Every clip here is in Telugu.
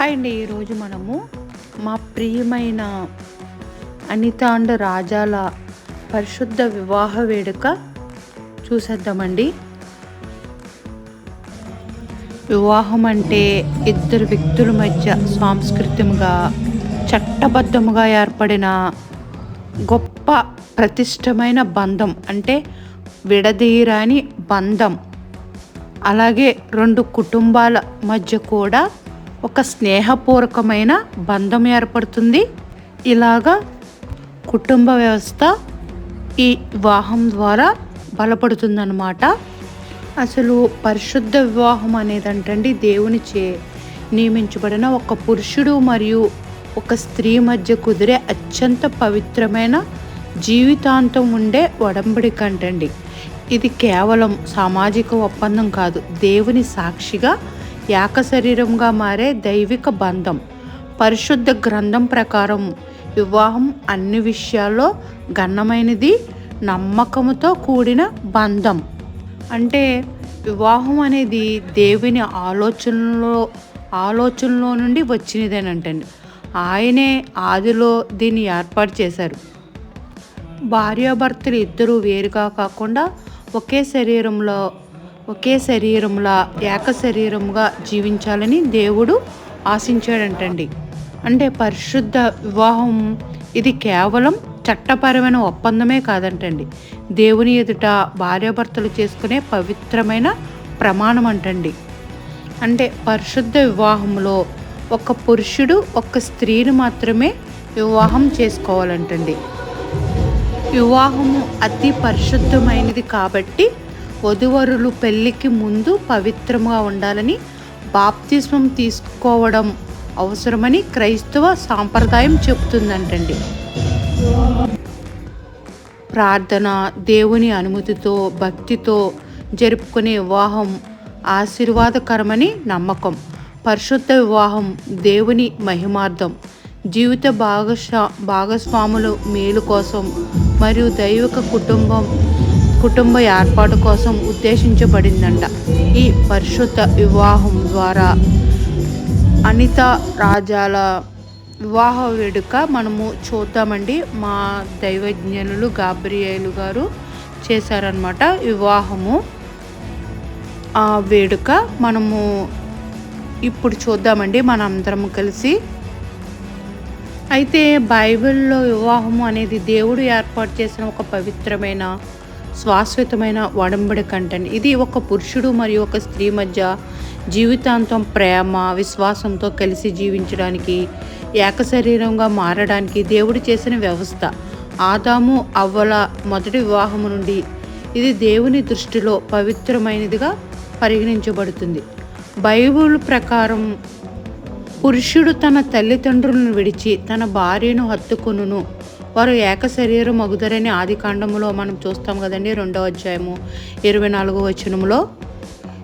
హాయ్ అండి ఈరోజు మనము మా ప్రియమైన అనిత అండ్ రాజాల పరిశుద్ధ వివాహ వేడుక చూసేద్దామండి. వివాహం అంటే ఇద్దరు వ్యక్తుల మధ్య సాంస్కృతికంగా చట్టబద్ధముగా ఏర్పడిన గొప్ప ప్రతిష్టమైన బంధం అంటే విడదీరాని బంధం. అలాగే రెండు కుటుంబాల మధ్య కూడా ఒక స్నేహపూర్వకమైన బంధం ఏర్పడుతుంది. ఇలాగా కుటుంబ వ్యవస్థ ఈ వివాహం ద్వారా బలపడుతుందన్నమాట. అసలు పరిశుద్ధ వివాహం అనేదంటండి దేవుని చే నియమించబడిన ఒక పురుషుడు మరియు ఒక స్త్రీ మధ్య కుదిరే అత్యంత పవిత్రమైన జీవితాంతం ఉండే ఒడంబడిక అంటండి ఇది కేవలం సామాజిక ఒప్పందం కాదు దేవుని సాక్షిగా ఏక శరీరంగా మారే దైవిక బంధం పరిశుద్ధ గ్రంథం ప్రకారం వివాహం అన్ని విషయాల్లో గణమైనది నమ్మకముతో కూడిన బంధం. అంటే వివాహం అనేది దేవుని ఆలోచనలో ఆలోచనలో నుండి వచ్చినదేనంటండి. ఆయనే ఆదిలో దీన్ని ఏర్పాటు చేశారు. భార్యాభర్తలు ఇద్దరూ వేరుగా కాకుండా ఒకే శరీరంలో ఒకే శరీరంలా ఏక శరీరముగా జీవించాలని దేవుడు ఆశించాడంటండి. అంటే పరిశుద్ధ వివాహం ఇది కేవలం చట్టపరమైన ఒప్పందమే కాదంటండి. దేవుని ఎదుట భార్యాభర్తలు చేసుకునే పవిత్రమైన ప్రమాణం అంటండి అంటే పరిశుద్ధ వివాహంలో ఒక పురుషుడు ఒక స్త్రీని మాత్రమే వివాహం చేసుకోవాలంటండి. వివాహము అతి పరిశుద్ధమైనది కాబట్టి వధువరులు పెళ్ళికి ముందు పవిత్రంగా ఉండాలని బాప్తిస్మం తీసుకోవడం అవసరమని క్రైస్తవ సాంప్రదాయం చెబుతుందంటండి. ప్రార్థన దేవుని అనుమతితో భక్తితో జరుపుకునే వివాహం ఆశీర్వాదకరమని నమ్మకం. పరిశుద్ధ వివాహం దేవుని మహిమార్థం. జీవిత భాగస్వా భాగస్వాములు మేలు కోసం మరియు దైవిక కుటుంబం కుటుంబ ఏర్పాటు కోసం ఉద్దేశించబడిందంట. ఈ పరిశుద్ధ వివాహం ద్వారా అనిత రాజాల వివాహ వేడుక మనము చూద్దామండి. మా దైవజ్ఞనులు గాబ్రియేలు గారు చేశారనమాట వివాహము. ఆ వేడుక మనము ఇప్పుడు చూద్దామండి మన అందరం కలిసి. అయితే బైబిల్లో వివాహము అనేది దేవుడు ఏర్పాటు చేసిన ఒక పవిత్రమైన శాశ్వతమైన వడంబడి కంటెంట్. ఇది ఒక పురుషుడు మరియు ఒక స్త్రీ మధ్య జీవితాంతం ప్రేమ విశ్వాసంతో కలిసి జీవించడానికి ఏక శరీరంగా మారడానికి దేవుడు చేసిన వ్యవస్థ. ఆదాము అవ్వల మొదటి వివాహము నుండి ఇది దేవుని దృష్టిలో పవిత్రమైనదిగా పరిగణించబడుతుంది. బైబిల్ ప్రకారం పురుషుడు తన తల్లిదండ్రులను విడిచి తన భార్యను హత్తుకొనును. వారు ఏక శరీరం మగుదరని ఆది కాండములో మనం చూస్తాం కదండి రెండవ అధ్యాయము ఇరవై నాలుగో వచనములో.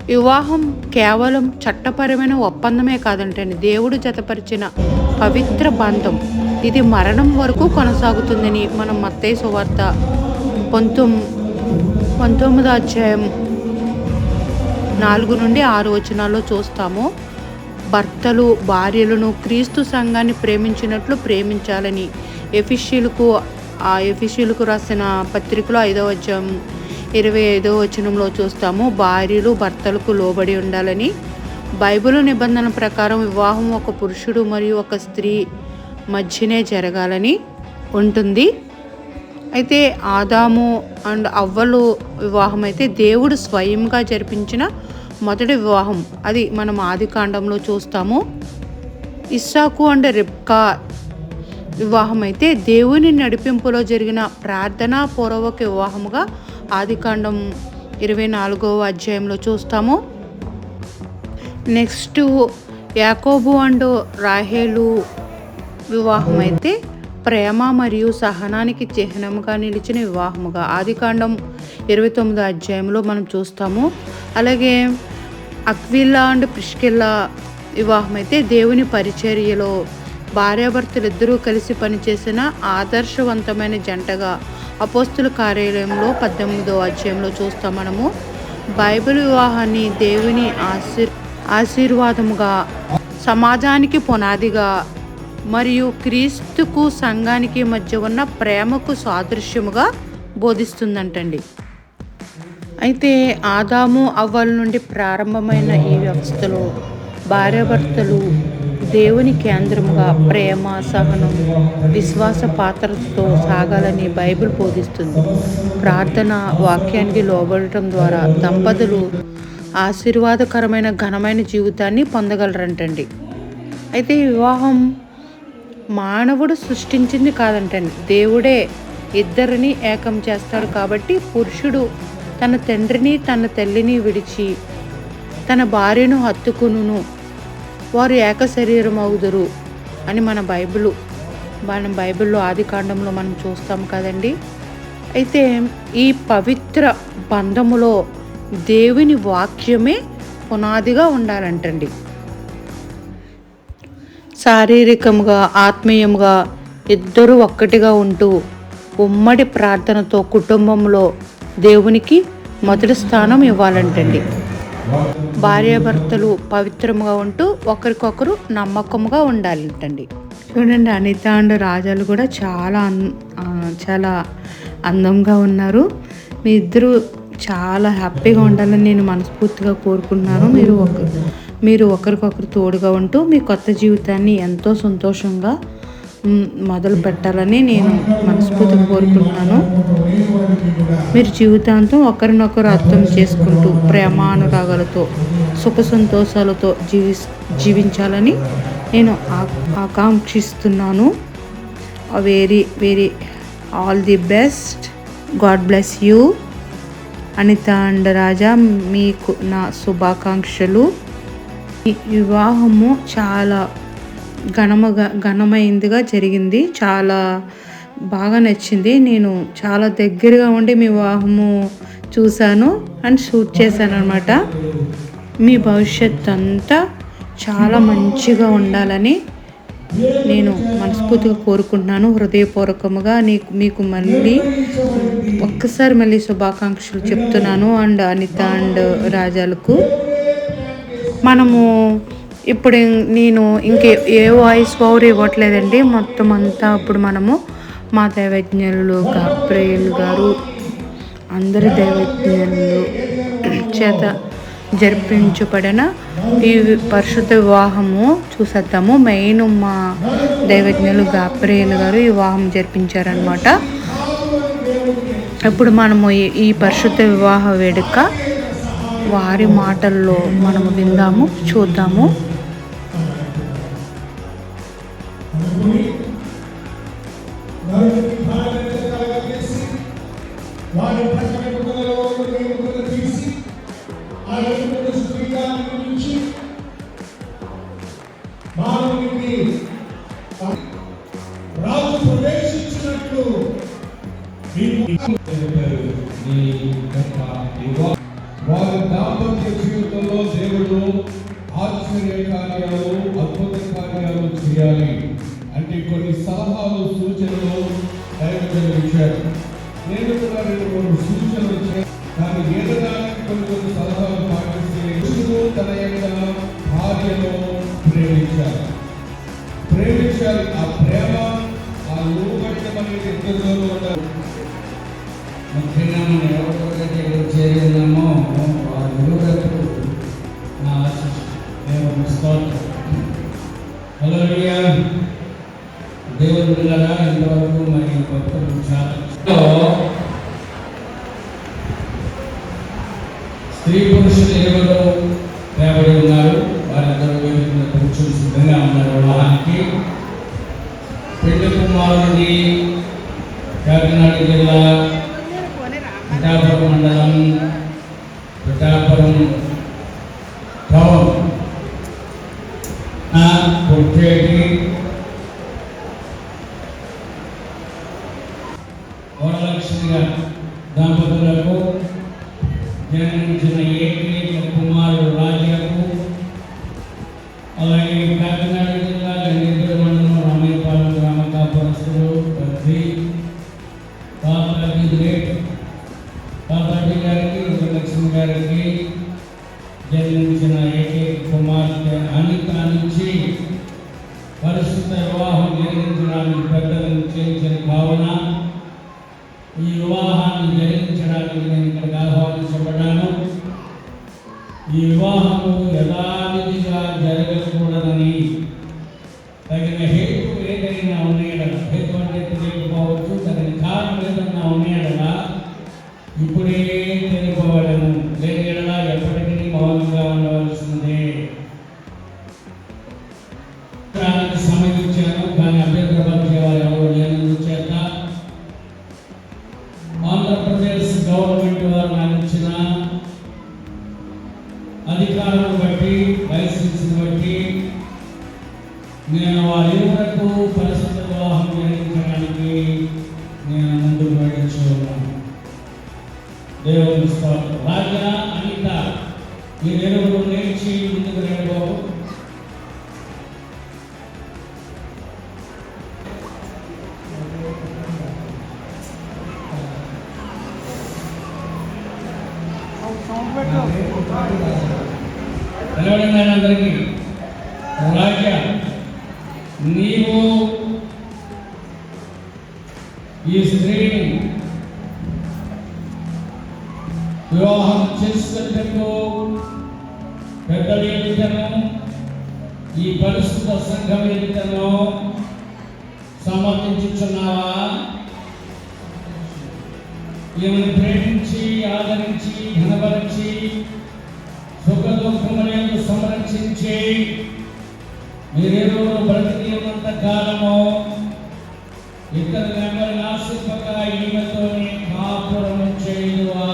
వివాహం కేవలం చట్టపరమైన ఒప్పందమే కాదంటండి దేవుడు జతపరిచిన పవిత్ర బంధం. ఇది మరణం వరకు కొనసాగుతుందని మనం మత్తయ్య సువార్త పంతొమ్ పంతొమ్మిదో అధ్యాయం నాలుగు నుండి ఆరు వచనాల్లో చూస్తాము. భర్తలు భార్యలను క్రీస్తు సంఘాన్ని ప్రేమించినట్లు ప్రేమించాలని ఎఫిషియలకు ఆ ఎఫిషియలకు రాసిన పత్రికలో ఐదవ అధ్యాయం ఇరవై ఐదవ వచనంలో చూస్తాము భార్యలు భర్తలకు లోబడి ఉండాలని. బైబిల్ నిబంధన ప్రకారం వివాహం ఒక పురుషుడు మరియు ఒక స్త్రీ మధ్యనే జరగాలని ఉంటుంది. అయితే ఆదాము అండ్ అవ్వలు వివాహం అయితే దేవుడు స్వయంగా జరిపించిన మొదటి వివాహం. అది మనం ఆది కాండంలో చూస్తాము. ఇస్సాకు అండ్ రిబ్కా వివాహం అయితే దేవుని నడిపింపులో జరిగిన ప్రార్థనా పూర్వక వివాహముగా ఆదికాండం ఇరవై నాలుగవ అధ్యాయంలో చూస్తాము. నెక్స్ట్ యాకోబు అండ్ రాహేలు వివాహం అయితే ప్రేమ మరియు సహనానికి చిహ్నముగా నిలిచిన వివాహముగా ఆదికాండం ఇరవై తొమ్మిదో అధ్యాయంలో మనం చూస్తాము. అలాగే అక్విల్లా అండ్ ప్రిష్కిల్లా వివాహం అయితే దేవుని పరిచర్యలో భార్యాభర్తలు ఇద్దరూ కలిసి పనిచేసిన ఆదర్శవంతమైన జంటగా అపోస్తుల కార్యాలయంలో పద్దెనిమిదో అధ్యాయంలో చూస్తాం మనము. బైబిల్ వివాహాన్ని దేవుని ఆశీర్ ఆశీర్వాదముగా సమాజానికి పునాదిగా మరియు క్రీస్తుకు సంఘానికి మధ్య ఉన్న ప్రేమకు సాదృశ్యముగా బోధిస్తుందంటండి. అయితే ఆదాము అవ్వల నుండి ప్రారంభమైన ఈ వ్యవస్థలో భార్యాభర్తలు దేవుని కేంద్రముగా ప్రేమ సహనం విశ్వాస పాత్రతో సాగాలని బైబిల్ బోధిస్తుంది. ప్రార్థన వాక్యానికి లోబడటం ద్వారా దంపతులు ఆశీర్వాదకరమైన ఘనమైన జీవితాన్ని పొందగలరంటండి. అయితే వివాహం మానవుడు సృష్టించింది కాదంటండి. దేవుడే ఇద్దరిని ఏకం చేస్తాడు కాబట్టి పురుషుడు తన తండ్రిని తన తల్లిని విడిచి తన భార్యను హత్తుకును వారు ఏక శరీరం అవుదురు అని మన బైబిల్ మన బైబిల్లో ఆది కాండంలో మనం చూస్తాం కదండి. అయితే ఈ పవిత్ర బంధములో దేవుని వాక్యమే పునాదిగా ఉండాలంటండి. శారీరకంగా ఆత్మీయంగా ఇద్దరు ఒక్కటిగా ఉంటూ ఉమ్మడి ప్రార్థనతో కుటుంబంలో దేవునికి మొదటి స్థానం ఇవ్వాలంటండి. భార్యాభర్తలు పవిత్రముగా ఉంటూ ఒకరికొకరు నమ్మకముగా ఉండాలంటండి. చూడండి అనిత అండ్ రాజాలు కూడా చాలా అన్- చాలా అందంగా ఉన్నారు. మీ ఇద్దరు చాలా హ్యాపీగా ఉండాలని నేను మనస్ఫూర్తిగా కోరుకుంటున్నాను. మీరు ఒక మీరు ఒకరికొకరు తోడుగా ఉంటూ మీ కొత్త జీవితాన్ని ఎంతో సంతోషంగా మొదలు పెట్టాలని నేను మనస్ఫూర్తిగా కోరుకుంటున్నాను. మీరు జీవితాంతం ఒకరినొకరు అర్థం చేసుకుంటూ ప్రేమానురాగాలతో సుఖ సంతోషాలతో జీవి జీవించాలని నేను ఆ- ఆకాంక్షిస్తున్నాను. Very very all the best God bless you Anitha and Raja మీకు నా శుభాకాంక్షలు. ఈ వివాహము చాలా ఘనముగా ఘనమైందిగా జరిగింది. చాలా బాగా నచ్చింది. నేను చాలా దగ్గరగా ఉండి మీ వివాహము చూశాను అండ్ షూట్ చేశాను అనమాట మీ భవిష్యత్ అంతా చాలా మంచిగా ఉండాలని నేను మనస్ఫూర్తిగా కోరుకుంటున్నాను. హృదయపూర్వకముగా నీకు మీకు మళ్ళీ ఒక్కసారి మళ్ళీ శుభాకాంక్షలు చెప్తున్నాను. అండ్ అనిత అండ్ రాజాలకు మనము ఇప్పుడు నేను ఇంకే ఏ వాయిస్ ఓవర్ ఇవ్వట్లేదండి. మొత్తం అంతా ఇప్పుడు మనము మా దైవజ్ఞులు గాబ్రేయులు గారు అందరి దైవజ్ఞులు చేత జరిపించబడిన ఈ పరిశుద్ధ వివాహము చూసేద్దాము. మెయిన్ మా దైవజ్ఞులు గాబ్రేయులు గారు ఈ వివాహం జరిపించారనమాట ఇప్పుడు మనము ఈ- ఈ పరిశుద్ధ వివాహ వేడుక వారి మాటల్లో మనము విందాము చూద్దాము. వారి ప్రకటన గుడ్డలలో నేను గుడ్డ తీసి ఆ ఎదుగుడు స్త్రీగాన్ని నుంచి మానవునికి రాజు ప్రవేశించినట్లు వారి దాంపత్య జీవితంలో దేవుడు ఆశ్చర్యంగా కొన్ని సలహాలు సూచనలు దైవజనులు ఇచ్చారు నేను కూడా రెండు మూడు సూచనలు ఇచ్చాను. కానీ ఏదడానికి కొన్ని కొన్ని సలహాలు పాటిస్తే పురుషుడు తన యొక్క భార్యను ప్రేమించాలి ప్రేమించాలి. ఆ ప్రేమ ఆ లోబట్టం అనేది ఇద్దరిలోనూ ఉంటారు ముఖ్యంగా మనం ఎవరికైతే ఎదురు చేరినామో వారి నా ఆశీస్సు. నేను దేవుని పిల్లగా ఇంతవరకు మరి భక్తులు స్త్రీ పురుషులు ఇరువురు తేబడి ఉన్నారు. వారిద్దరు వేదిక పురుషులు సిద్ధంగా ఉన్నారు వివాహానికి. పెళ్ళి కుమారుడిని కాకినాడ జిల్లా పిఠాపురం మండలం పిఠాపురం టౌన్. ఆ పుట్టేటి ছিলেন ఈ వివాహము యథావిధిగా జరగకూడదని. తగిన హేతు ఏదైనా ఉన్నాయడ హేతు అంటే తెలియకపోవచ్చు తగిన కారణం ఏదైనా ఉన్నాయడ ఇప్పుడే తెలియబడను మీరెవరు బ్రతికినంత కాలము ఇక్కడ నెంబర్ ఆశింపగా ఈమెతోనే కాపురం చేయువా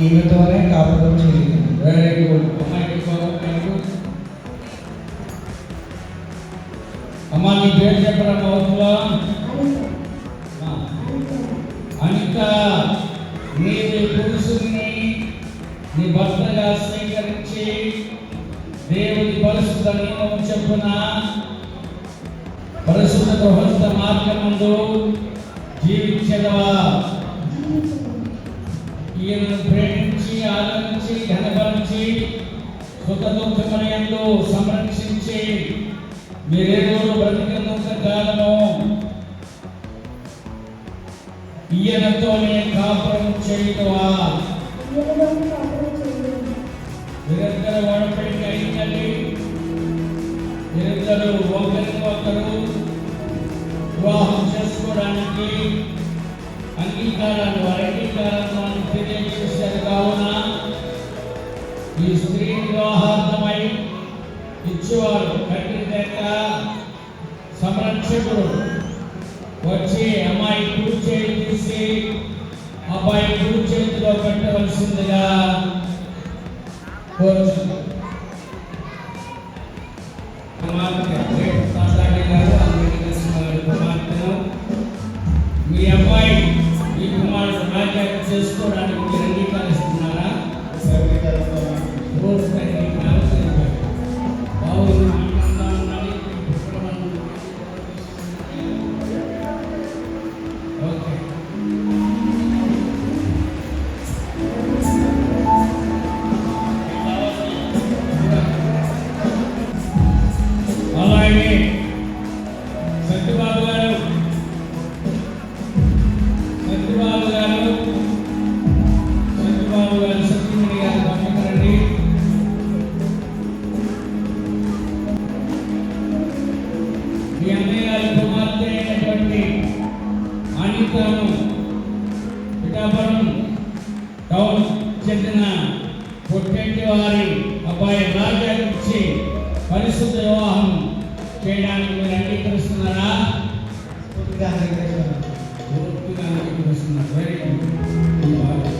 ఈమెతోనే కాపురం చేయాలి వెరీ గుడ్ అమ్మాయికి బాగుంటాను అమ్మా నీ పేరు చెప్పడం అవుతుందా చొప్పున పరిశుద్ధ గృహస్థ మార్గమందు జీవించగలవా ఈయనను ప్రేమించి ఆదరించి ఘనపరిచి సుఖ దుఃఖమయంలో సంరక్షించి మీరేదో బ్రతికినంత కాలము ఈయనతోనే కాపురం చేయటవా? చేసుకోవడానికి అంగీకారాన్ని వారి అంగీకారాన్ని తెలియజేశారు కావున ఈ స్త్రీ వివాహార్థమై ఇచ్చేవారు కంటి లేక సంరక్షకుడు వచ్చి అమ్మాయి కుడి చేయి తీసి అబ్బాయి కుడి చేతిలో పెట్టవలసిందిగా కోరుచున్నాను కుమారుడు రాజ్యాన్ని చేసుకోవడానికి Pithapuram town చెందిన పొట్టెంటి వారి అబ్బాయి రాజా ఇచ్చి పరిశుద్ధ వివాహం చేయడానికి మీరు అంగీకరిస్తున్నారా? పూర్తిగా అంగీకరిస్తున్నాను. పూర్తిగా అంగీకరిస్తున్నారు. వెరీ గుడ్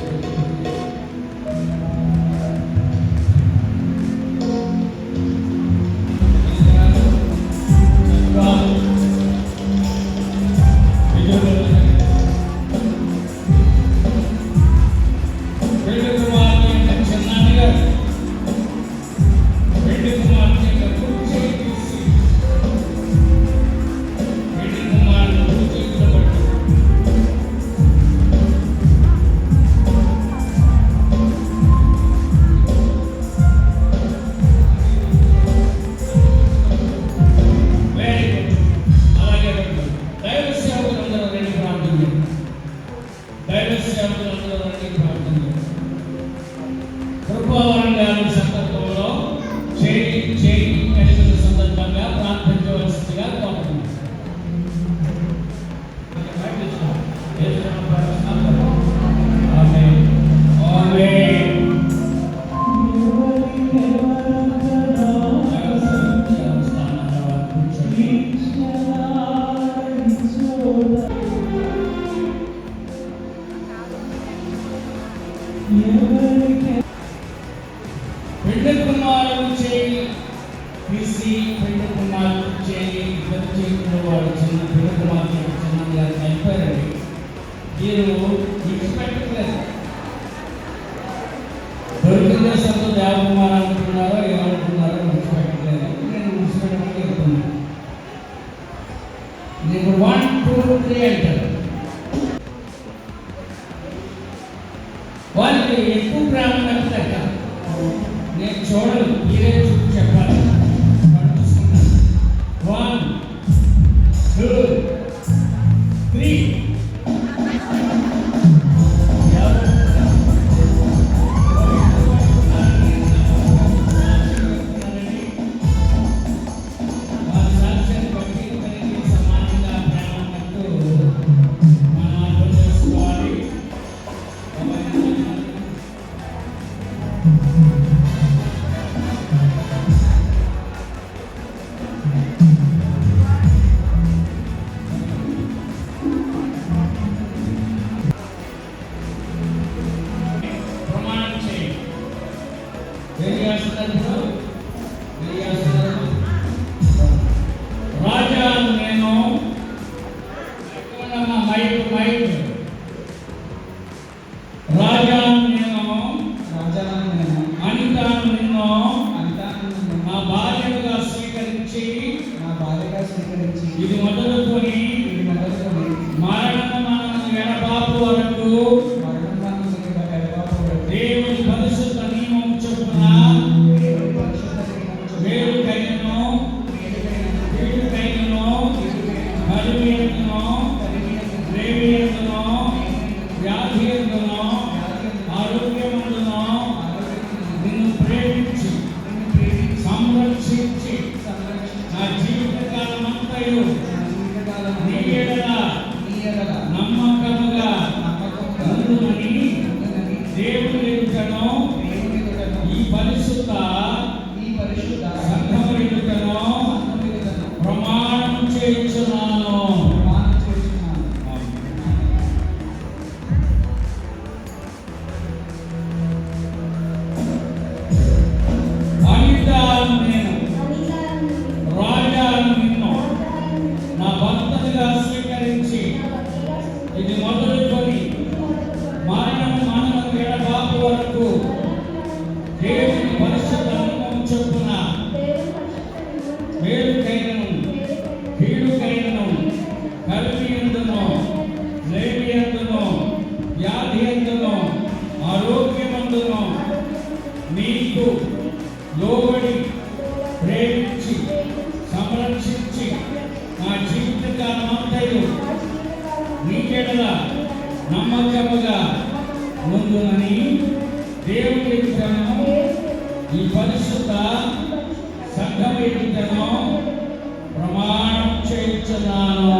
me దేవుడు ఎదుటను ఈ పరిశుద్ధ ఈ పరిశుద్ధ సంఘం నీకు లోబడి ప్రేమించి సంరక్షించి నా జీవితకాలం నీకెడల నమ్మకముగా ముందునని దేవుని విత్తనం ఈ పరిశుద్ధ సంఘం విత్తనం ప్రమాణం చేయించదాను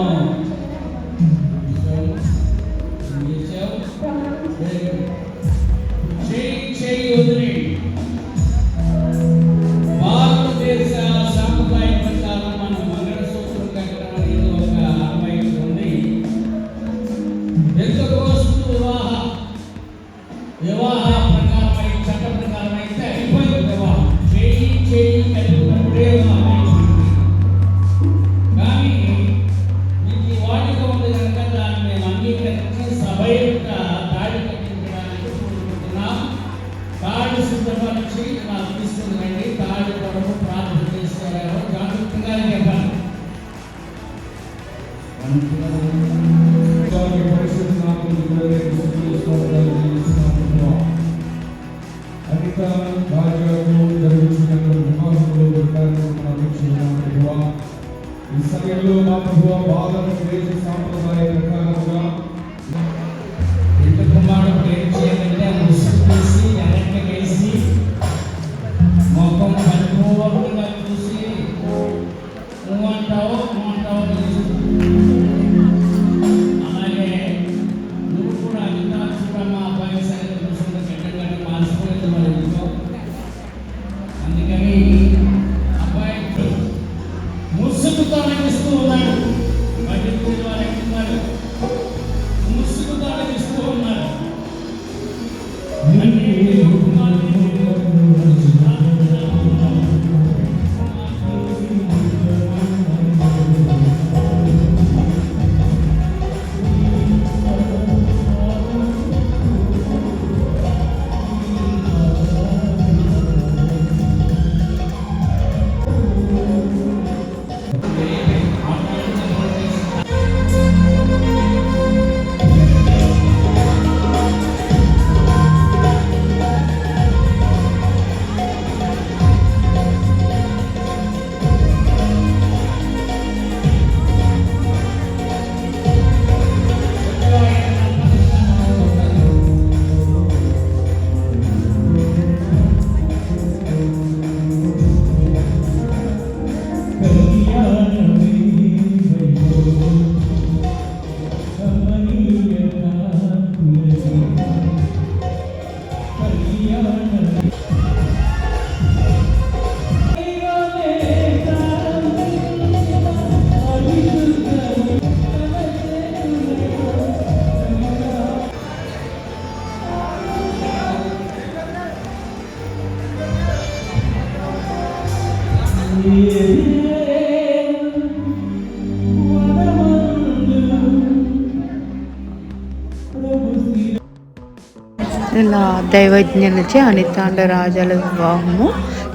దైవజ్ఞులచే అనితాండ రాజాల వివాహము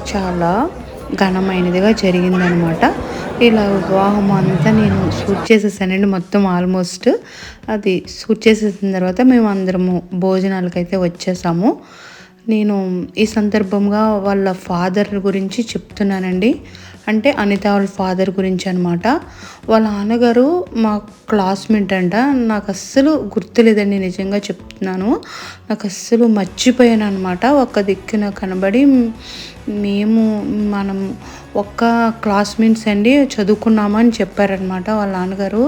చాలా ఘనమైనదిగా జరిగిందనమాట ఇలా వివాహం అంతా నేను షూట్ చేసేసానండి మొత్తం ఆల్మోస్ట్. అది షూట్ చేసేసిన తర్వాత మేము అందరము భోజనాలకైతే వచ్చేసాము. నేను ఈ సందర్భంగా వాళ్ళ ఫాదర్ గురించి చెప్తున్నానండి. అంటే అనిత వాళ్ళ ఫాదర్ గురించి అనమాట వాళ్ళ నాన్నగారు మా క్లాస్మేట్ అంట. నాకు అస్సలు గుర్తులేదండి నిజంగా చెప్తున్నాను. నాకు అస్సలు మర్చిపోయాను అనమాట ఒక దిక్కున కనబడి మేము మనం ఒక్క క్లాస్మేట్స్ అండి చదువుకున్నామని చెప్పారనమాట వాళ్ళ నాన్నగారు.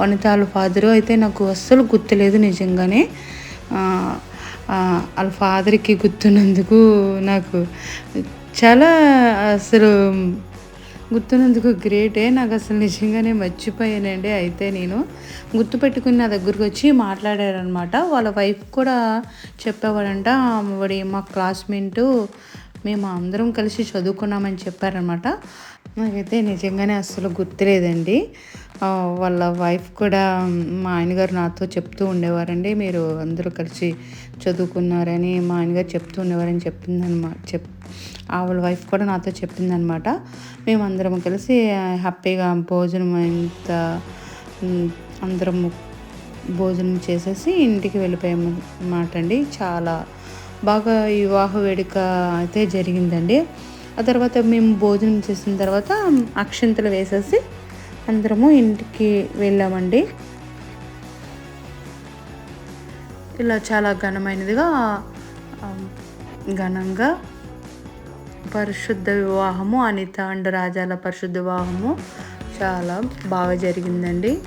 వనిత వాళ్ళ ఫాదరు అయితే నాకు అస్సలు గుర్తులేదు నిజంగానే. వాళ్ళ ఫాదర్కి గుర్తున్నందుకు నాకు చాలా అసలు గుర్తున్నందుకు గ్రేటే. నాకు అసలు నిజంగానే మర్చిపోయానండి అయితే నేను. గుర్తుపెట్టుకుని నా దగ్గరకు వచ్చి మాట్లాడారనమాట వాళ్ళ వైఫ్ కూడా చెప్పేవాడంట వాడి మా క్లాస్మేట్ మేము అందరం కలిసి చదువుకున్నామని చెప్పారనమాట నాకైతే నిజంగానే అస్సలు గుర్తులేదండి. వాళ్ళ వైఫ్ కూడా మా ఆయనగారు నాతో చెప్తూ ఉండేవారండి మీరు అందరూ కలిసి చదువుకున్నారని మా ఆయనగారు చెప్తూ ఉండేవారని చెప్పిందనమాట చెప్ ఆ వాళ్ళ వైఫ్ కూడా నాతో చెప్పిందనమాట. మేమందరం కలిసి హ్యాపీగా భోజనం అంత అందరం భోజనం చేసేసి ఇంటికి వెళ్ళిపోయాము అన్నమాట అండి. చాలా బాగా వివాహ వేడుక అయితే జరిగిందండి. ఆ తర్వాత మేము భోజనం చేసిన తర్వాత అక్షంతలు వేసేసి అందరము ఇంటికి వెళ్ళామండి. ఇలా చాలా ఘనమైనదిగా ఘనంగా పరిశుద్ధ వివాహము అనిత అండ్ రాజాల పరిశుద్ధ వివాహము చాలా బాగా జరిగిందండి.